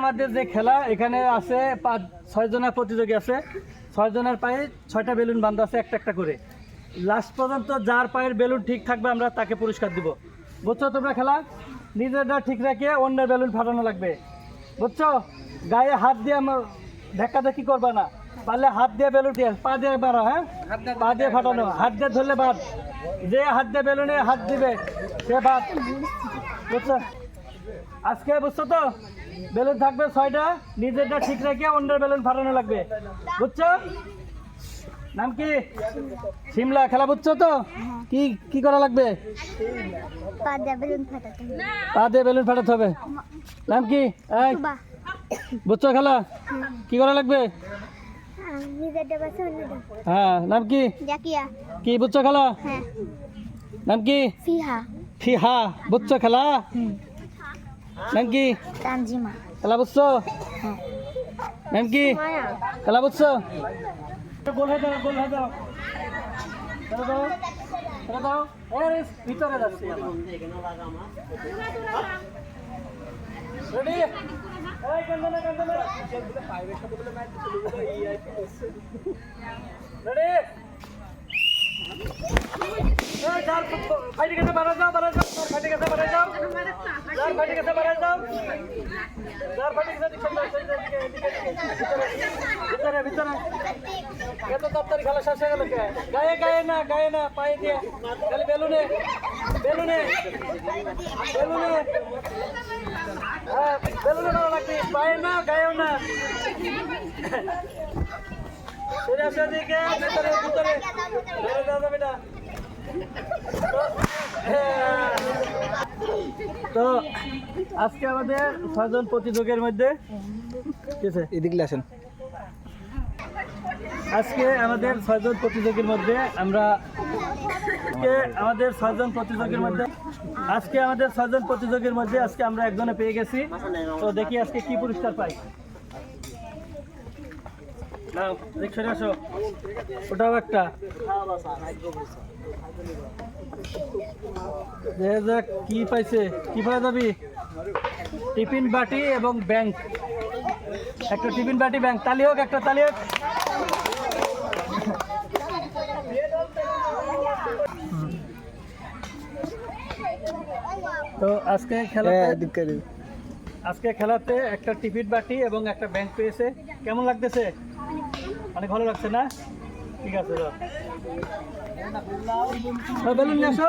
আমাদের যে খেলা, এখানে আছে পাঁচ, ছয় জনের প্রতিযোগী আছে। ছয় জনের পায়ে ছয়টা বেলুন বান্ধা আছে, একটা একটা করে। লাস্ট পর্যন্ত যার পায়ের বেলুন ঠিক থাকবে, আমরা তাকে পুরস্কার দিব। বুঝছ তোমরা খেলা? নিজেরটা ঠিক রেখে অন্যের বেলুন ফাটানো লাগবে। বুঝছ? গায়ে হাত দিয়ে আমার ধাক্কা ধাক্কি করবা না। পারলে হাত দিয়ে বেলুন দিয়ে, পা দিয়ে মারো হ্যাঁ? পা দিয়ে ফাটানো। হাত দিয়ে ধরলে বাদ। যে হাত দিয়ে বেলুনে হাত দিবে, সে বাদ। বুঝছ? আজকে বুঝছ তো? বেলুন থাকবে ছয়টা। নিজেরটা ঠিক রেখে অন্যের বেলুন ফাটানো লাগবে। বুঝছ? নাম কি? সিমলা খেলা বুঝছ তো? কি কি করা লাগবে? পা দিয়ে বেলুন ফাটাতে হবে। নাম কি? বুঝছ খেলা? কি করা লাগবে? হ্যাঁ, হ্যাঁ নাম কি? কি বুঝছ খেলা? হ্যাঁ। নাম কি? ফিহা। ফিহা বুঝছ খেলা? নাম কি? তানজিমা খেলা বুঝছ? নাম কি? খেলা বুঝছ? গোল হয়ে যাও গোল হয়ে যাও। দাও খেলা দাও। এ ভিতরে যাচ্ছি রেডি এই কান্দনা কান্দনা রেডি এই যার ফাইটে গেছে বাড়া যাও বাড়া যাও যার ফাইটে গেছে বাড়া যাও যার ফাইটে গেছে বাড়া যাও যার ফাইটে গেছে দিকে এদিকে এদিকে ভিতরে ভিতরে এত তাড়াতাড়ি খেলা শেষ হয়ে গেল গায়ে গায়ে না গায়ে না পায়ে দিয়ে খালি বেলুনে বেলুনে বেলুনে হ্যাঁ বেলুনে ভালো লাগবে পায়ে না গায়েও না সোজা সেদিকে ভিতরে ভিতরে ভিতরে যাও যাবে না তো আজকে আমাদের ছয়জন প্রতিযোগের মধ্যে ঠিক আছে? এদিকে আসেন। আজকে আমাদের ছয়জন প্রতিযোগীর মধ্যে আমরা আজকে আমাদের ছয়জন প্রতিযোগীর মধ্যে আজকে আমাদের ছয়জন প্রতিযোগীর মধ্যে আজকে আমরা একজনে পেয়ে গেছি। তো দেখি আজকে কি পুরস্কার পাই। নাও সরে আসো ওটাও একটা। দেখা কি পাইছে? কি পাওয়া যাবি? টিফিন বাটি এবং ব্যাংক। একটা টিফিন বাটি ব্যাংক। তালি হোক একটা তালি হোক। তো আজকে খেলাতে আজকে খেলাতে একটা টিফিন বাটি এবং একটা ব্যাংক পেয়েছে। কেমন লাগতেছে? অনেক ভালো লাগছে না? ঠিক আছে। বেলুন নিয়ে আসো।